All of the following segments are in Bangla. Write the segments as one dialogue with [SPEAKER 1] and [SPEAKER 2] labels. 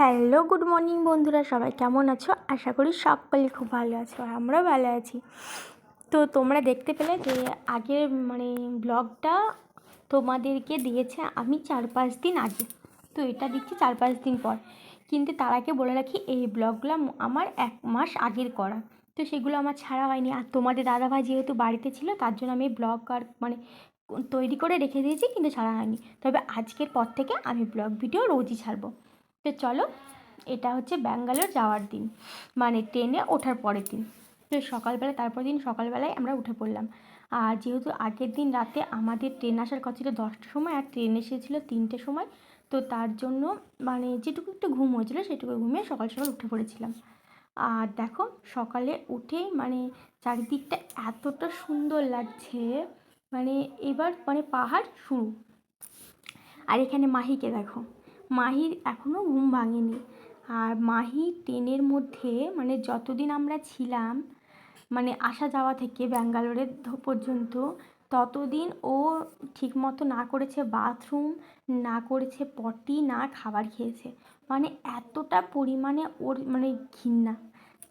[SPEAKER 1] হ্যালো, গুড মর্নিং বন্ধুরা, সবাই কেমন আছো? আশা করি সকলে খুব ভালো আছো আর আমরাও ভালো আছি। তো তোমরা দেখতে পেলে যে আগের মানে ব্লগটা তোমাদেরকে দিয়েছে আমি চার পাঁচ দিন আগে। তো এটা দিচ্ছি চার পাঁচ দিন পর। কিন্তু তার আগে বলে রাখি, এই ব্লগগুলো আমার এক মাস আগের করা। তো সেগুলো আমার ছাড়া হয়নি। আর তোমাদের দাদাভাই যেহেতু বাড়িতে ছিল, তার জন্য আমি ব্লগ আর মানে তৈরি করে রেখে দিয়েছি, কিন্তু ছাড়া হয়নি। তবে আজকের পর থেকে আমি ব্লগ ভিডিও রোজই ছাড়বো। তো চলো, এটা হচ্ছে ব্যাঙ্গালোর যাওয়ার দিন মানে ট্রেনে ওঠার পরের দিন। তো সকালবেলা তারপর দিন সকালবেলায় আমরা উঠে পড়লাম। আর যেহেতু আগের দিন রাতে আমাদের ট্রেন আসার কথা ছিল দশটার সময়, আর ট্রেন এসেছিল তিনটের সময়, তো তার জন্য মানে যেটুকু একটু ঘুম হয়েছিলো, সেটুকু ঘুমিয়ে সকাল সকাল উঠে পড়েছিলাম। আর দেখো, সকালে উঠেই মানে চারিদিকটা এতটা সুন্দর লাগছে মানে এবার মানে পাহাড় শুরু। আর এখানে মাহিকে দেখো মাহির এখনও ঘুম ভাঙেনি। আর মাহি ট্রেনের মধ্যে মানে যতদিন আমরা ছিলাম মানে আসা যাওয়া থেকে ব্যাঙ্গালোরে পর্যন্ত, ততদিন ও ঠিকমতো না করেছে বাথরুম, না করেছে পটি, না খাবার খেয়েছে। মানে এতটা পরিমাণে ওর মানে ঘৃণা।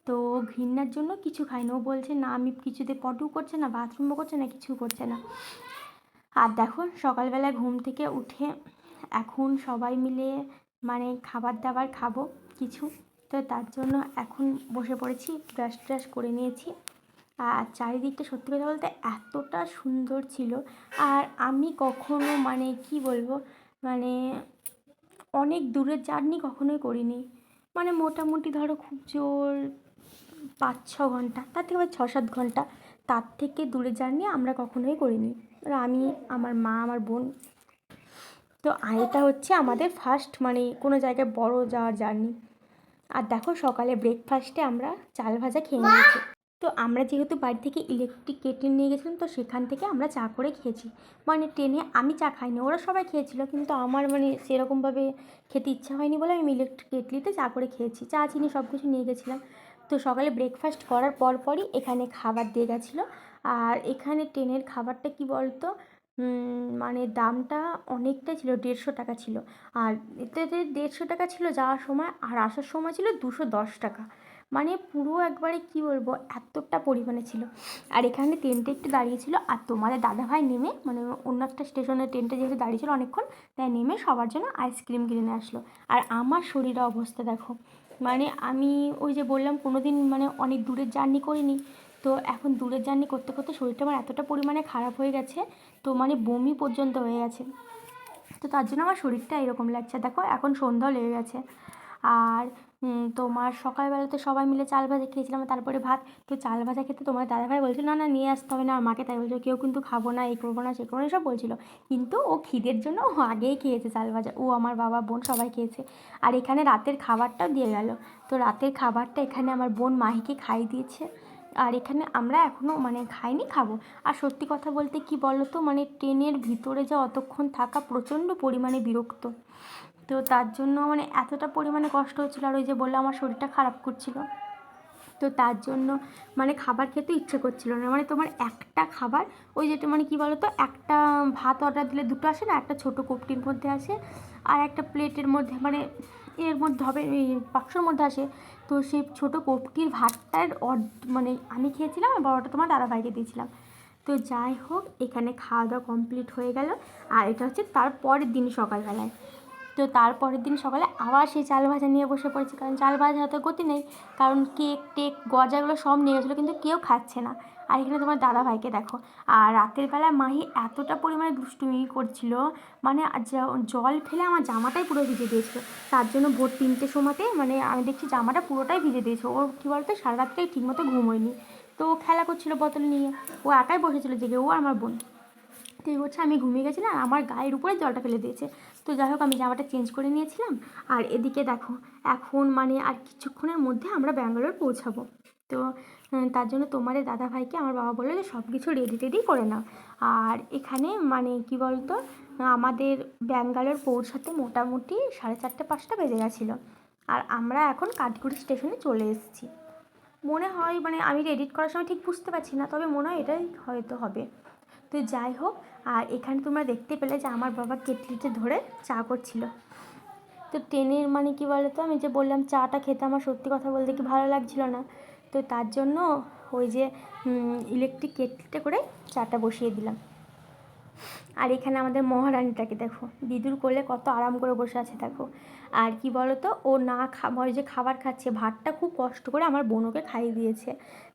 [SPEAKER 1] তো ঘৃণার জন্য কিছু খায়নি। ও বলছে, না, আমি কিছুতে পটিও করছে না, বাথরুমও করছে না কিছু করছে না। আর দেখো সকালবেলা ঘুম থেকে উঠে এখন সবাই মিলে মানে খাবার দাবার খাব কিছু। তো তার জন্য এখন বসে পড়েছি ব্রাশ ট্রাশ করে নিয়েছি। আর চারিদিকটা সত্যি কথা বলতে এতটা সুন্দর ছিল। আর আমি কখনো মানে কি বলব মানে অনেক দূরের জার্নি কখনোই করিনি। মানে মোটামুটি ধরো খুব জোর পাঁচ ছ ঘণ্টা, তার থেকে আবার ছ সাত ঘণ্টা, তার থেকে দূরের জার্নি আমরা কখনোই করিনি। আমি, আমার মা, আমার বোন তো এটা হচ্ছে আমাদের ফার্স্ট মানে কোনো জায়গায় বড় যাওয়ার জার্নি আর দেখো সকালে ব্রেকফাস্টে আমরা চাল ভাজা খেয়ে নিয়েছি। তো আমরা যেহেতু বাড়ি থেকে ইলেকট্রিক কেটেল নিয়ে গেছিলাম, তো সেখান থেকে আমরা চা করে খেয়েছি। মানে ট্রেনে আমি চা খাইনি, ওরা সবাই খেয়েছিল, কিন্তু আমার মানে সেরকমভাবে খেতে ইচ্ছা হয়নি বলে আমি ইলেকট্রিক কেটলিতে চা করে খেয়েছি। চা, চিনি সব কিছু নিয়ে গেছিলাম। তো সকালে ব্রেকফাস্ট করার পরপরই এখানে খাবার দিয়ে গেছিল। আর এখানে ট্রেনের খাবারটা কি বলতো? মানে দামটা অনেকটাই ছিল, দেড়শো টাকা ছিল। আর এতে দেড়শো টাকা ছিল যাওয়ার সময় আর আসার সময় ছিল দুশো দশ টাকা। মানে পুরো একবারে কি বলব, এতটা পরিমাণে ছিল। আর এখানে ট্রেনটা একটু দাঁড়িয়েছিল আর তোমাদের দাদাভাই নেমে মানে অন্য একটা স্টেশনের ট্রেনটা যেহেতু দাঁড়িয়েছিল অনেকক্ষণ, তাই নেমে সবার জন্য আইসক্রিম কিনে আসলো। আর আমার শরীরের অবস্থা দেখো মানে আমি ওই যে বললাম কোনো দিন মানে অনেক দূরের জার্নি করিনি তো এখন দূরের জার্নি করতে করতে শরীরটা আমার এতটা পরিমাণে খারাপ হয়ে গেছে, তো মানে বমি পর্যন্ত হয়ে গেছে। তো তার জন্য আমার শরীরটা এরকম লাগছে। দেখো, এখন সন্ধ্যাও লেগে গেছে। আর তোমার সকালবেলাতে সবাই মিলে চাল ভাজা খেয়েছিলাম, তারপরে ভাত। তো চাল ভাজা খেতে তোমার দাদাভাই বলছিল, না না, নিয়ে আসতে হবে না, আর মাকে তাই বলছিল, কেউ কিন্তু খাব না, এই করব না, সে করব না সব বলছিল। কিন্তু ও খিদের জন্য ও আগেই খেয়েছে চাল ভাজা। ও আমার বাবা, বোন সবাই খেয়েছে। আর এখানে রাতের খাবারটাও দিয়ে গেল। তো রাতের খাবারটা এখানে আমার বোন মাহিকে খাইয়ে দিয়েছে। আর এখানে আমরা এখনও মানে খাইনি, খাব। আর সত্যি কথা বলতে কি বলো তো মানে ট্রেনের ভিতরে যা অতক্ষণ থাকা প্রচণ্ড পরিমাণে বিরক্ত। তো তার জন্য মানে এতটা পরিমাণে কষ্ট হচ্ছিল আর ওই যে বলল আমার শরীরটা খারাপ করছিল। তো তার জন্য মানে খাবার খেতে ইচ্ছে করছিল না। মানে তোমার একটা খাবার, ওই যেটা মানে কী বলো তো একটা ভাত অর্ডার দিলে দুটো আসে না, একটা ছোটো কোপটির মধ্যে আসে আর একটা প্লেটের মধ্যে মানে এর মধ্যে হবে, এই বাক্সর মধ্যে আসে। তো সেই ছোটো কোপটির ভাতটার অর্ধ মানে আমি খেয়েছিলাম আর বড়টা তোমার দাদাভাইকে দিয়েছিলাম। তো যাই হোক, এখানে খাওয়া দাওয়া কমপ্লিট হয়ে গেল। আর এটা হচ্ছে তার পরের দিন সকালবেলায়। তো তারপরের দিন সকালে আবার সেই চাল ভাজা নিয়ে বসে পড়েছি। কারণ চাল ভাজা হাতে গতি নেই। কারণ কেক টেক গজাগুলো সব নিয়ে গেছিল, কিন্তু কেউ খাচ্ছে না। আর এখানে তোমার দাদা ভাইকে দেখো। আর রাতের বেলায় মাহি এতটা পরিমাণে দুষ্টুমি করছিল মানে জল ফেলে আমার জামাটাই পুরো ভিজে দিয়েছিল। তার জন্য ভোর তিনটে সময়তে মানে আমি দেখছি জামাটা পুরোটাই ভিজে দিয়েছে। ওর কী বলতো, সারা রাত্রেই ঠিকমতো ঘুম হয়নি। তো খেলা করছিল বোতল নিয়ে। ও একাই বসেছিল জেগে ও আমার বোন। তো এই হচ্ছে আমি ঘুমিয়ে গেছিলাম আমার গায়ের উপরে জলটা ফেলে দিয়েছে। তো যাই হোক, আমি জামাটা চেঞ্জ করে নিয়েছিলাম। আর এদিকে দেখো, এখন মানে আর কিছুক্ষণের মধ্যে আমরা ব্যাঙ্গালোর পৌঁছাবো। তো তার জন্য তোমার দাদা ভাইকে আমার বাবা বলল যে সব কিছু রেডি টেডি করে নাও। আর এখানে মানে কি বলতো, আমাদের ব্যাঙ্গালোর পৌঁছাতে মোটামুটি সাড়ে চারটে, পাঁচটা বেজে গেছিল। আর আমরা এখন কাঠগুড়ি স্টেশনে চলে এসেছি। মনে হয় মানে আমি এডিট করার সময় ঠিক বুঝতে পারছি না, তবে মনে হয় এটাই হয়তো হবে। তো যাই হোক, আর এখানে তোমরা দেখতে পেলে যে আমার বাবা কেটলিতে ধরে চা করছিল। তো ট্রেনের মানে কী বলো তো আমি যে বললাম, চাটা খেতে আমার সত্যি কথা বলতে কি ভালো লাগছিল না। তো তার জন্য ওই যে ইলেকট্রিক কেটলিতে করে চাটা বসিয়ে দিলাম। আর এখানে আমাদের মহারানীটাকে দেখো দিদুর কোলে কত আরাম করে বসে আছে, দেখো। আর কি বলো তো ও না খা, ওই যে খাবার খাচ্ছে, ভাতটা খুব কষ্ট করে আমার বোনকে খাইয়ে দিয়েছে।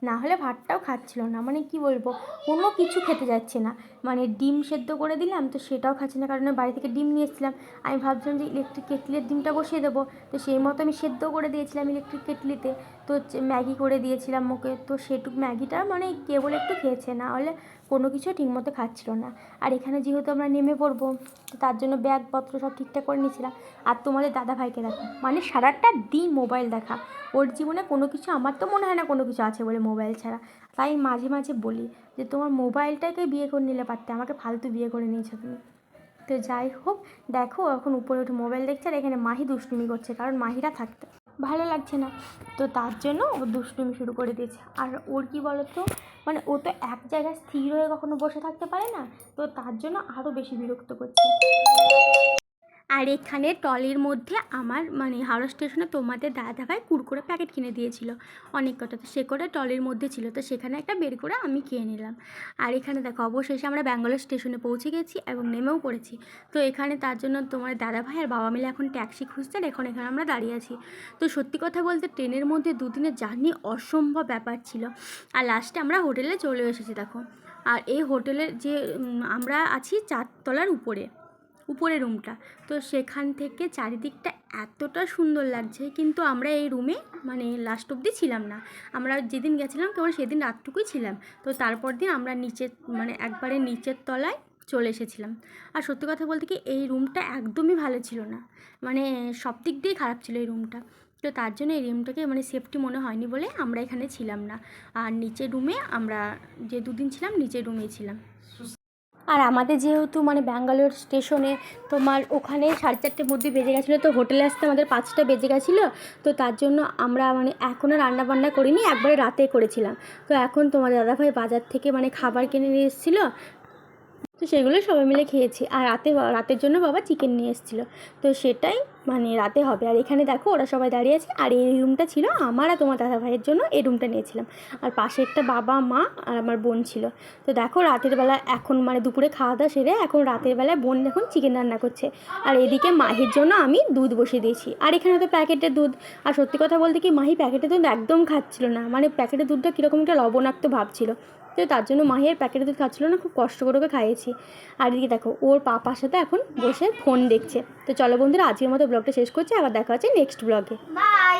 [SPEAKER 1] না হলে ভাতটাও খাচ্ছিল না মানে কি বলব, কোনো কিছু খেতে যাচ্ছে না। মানে ডিম সেদ্ধ করে দিলাম, তো সেটাও খাচ্ছে না, কারণ বাড়ি থেকে ডিম নিয়ে এসেছিলাম। আমি ভাবছিলাম যে ইলেকট্রিক কেটলির ডিমটা বসিয়ে দেবো, তো সেই মতো আমি সেদ্ধ করে দিয়েছিলাম ইলেকট্রিক কেটলিতে। তো ম্যাগি করে দিয়েছিলাম ওকে, তো সেটুক ম্যাগিটা মানে কেবল একটু খেয়েছে, না হলে কোনো কিছু ঠিকমতো খাচ্ছিল না। আর এখানে যেহেতু আমরা নেমে পড়ব, তো তার জন্য ব্যাগপত্র সব ঠিকঠাক করে নিয়েছিলাম। আর তোমাদের দাদা ভাইকে দেখো মানে সারাটা দিন মোবাইল দেখা। ওর জীবনে কোনো কিছু, আমার তো মনে হয় না কোনো কিছু আছে বলে মোবাইল ছাড়া। তাই মাঝে মাঝে বলি যে, তোমার মোবাইলটাকে বিয়ে করে নিলে পারতে, আমাকে ফালতু বিয়ে করে নিয়েছো তুমি। তো যাই হোক, দেখো এখন উপরে উঠে মোবাইল দেখছে আর এখানে মাহি দুষ্টুমি করছে, কারণ মাহিরা থাকতে ভালো লাগছে না। তো তার জন্য ও দুষ্টুমি শুরু করে দিয়েছে। আর ওর কি বলতো? মানে ও তো এক জায়গায় স্থির হয়ে কখনো বসে থাকতে পারে না। তো তার জন্য আরও বেশি বিরক্ত করছে। আর এখানে টলির মধ্যে আমার মানে হাওড়া স্টেশনে তোমাদের দাদা ভাই কুরকুরে প্যাকেট কিনে দিয়েছিল অনেক কটা। তো সে করে টলির মধ্যে ছিল, তো সেখানে একটা বের করে আমি খেয়ে নিলাম। আর এখানে দেখো, অবশেষে আমরা ব্যাঙ্গালোর স্টেশনে পৌঁছে গেছি এবং নেমেও পড়েছি। তো এখানে তার জন্য তোমার দাদা ভাই আর বাবা মিলে এখন ট্যাক্সি খুঁজছেন, এখন এখানে আমরা দাঁড়িয়ে আছি। তো সত্যি কথা বলতে ট্রেনের মধ্যে দুদিনের জার্নি অসম্ভব ব্যাপার ছিল। আর লাস্টে আমরা হোটেলে চলে এসেছি, দেখো। আর এই হোটেলের যে আমরা আছি চারতলার উপরে। উপরে রুমটা তো সেখান থেকে চারিদিকটা এতটা সুন্দর লাগছে, কিন্তু আমরা এই রুমে মানে লাস্ট অবধি ছিলাম না। আমরা যেদিন গেছিলাম কেবল সেদিন রাতটুকুই ছিলাম। তো তারপর দিন আমরা নিচের মানে একবারে নিচের তলায় চলে এসেছিলাম। আর সত্যি কথা বলতে কি, এই রুমটা একদমই ভালো ছিল না। মানে সব দিক দিয়েই খারাপ ছিল এই রুমটা তো তার জন্য এই রুমটাকে মানে সেফটি মনে হয়নি বলে আমরা এখানে ছিলাম না। আর নিচের রুমে আমরা যে দুদিন ছিলাম, নিচের রুমেই ছিলাম। আর আমাদের যেহেতু মানে ব্যাঙ্গালোর স্টেশনে তোমার ওখানে সাড়ে চারটের মধ্যে বেজে গেছিল, তো হোটেলে আসতে আমাদের পাঁচটা বেজে গেছিল, তো তার জন্য আমরা মানে এখনও রান্নাবান্না করিনি, একবারে রাতে করেছিলাম। তো এখন তোমার দাদাভাই বাজার থেকে মানে খাবার কিনে নিয়ে এসেছিল, তো সেগুলো সবাই মিলে খেয়েছি। আর রাতে, রাতের জন্য বাবা চিকেন নিয়ে এসেছিল। তো সেটাই মানে রাতে হবে। আর এখানে দেখো ওরা সবাই দাঁড়িয়ে আছে। আর এই রুমটা ছিল আমার আর তোমার দাদা ভাইয়ের জন্য এই রুমটা নিয়েছিলাম। আর পাশেরটা বাবা, মা আর আমার বোন ছিল। তো দেখো রাতের বেলা এখন মানে দুপুরে খাওয়া দাওয়া সেরে এখন রাতের বেলায় বোন এখন চিকেন রান্না করছে। আর এদিকে মাহির জন্য আমি দুধ বসিয়ে দিয়েছি। আর এখানে তো প্যাকেটের দুধ। আর সত্যি কথা বলতে কি মাহি প্যাকেটের দুধ একদম খাচ্ছিল না। মানে প্যাকেটের দুধটা কীরকম একটা লবণাক্ত ভাব ছিল। তো তার জন্য মাহির প্যাকেটের দুধ খাচ্ছিলো না, খুব কষ্ট করে ওকে খাইয়েছি। আর এদিকে দেখো ওর পাপার সাথে এখন বসে ফোন দেখছে। তো চলো বন্ধুরা, আজকের মতো ব্লগটা শেষ করছি আবার দেখা হচ্ছে নেক্সট ব্লগে।
[SPEAKER 2] বাই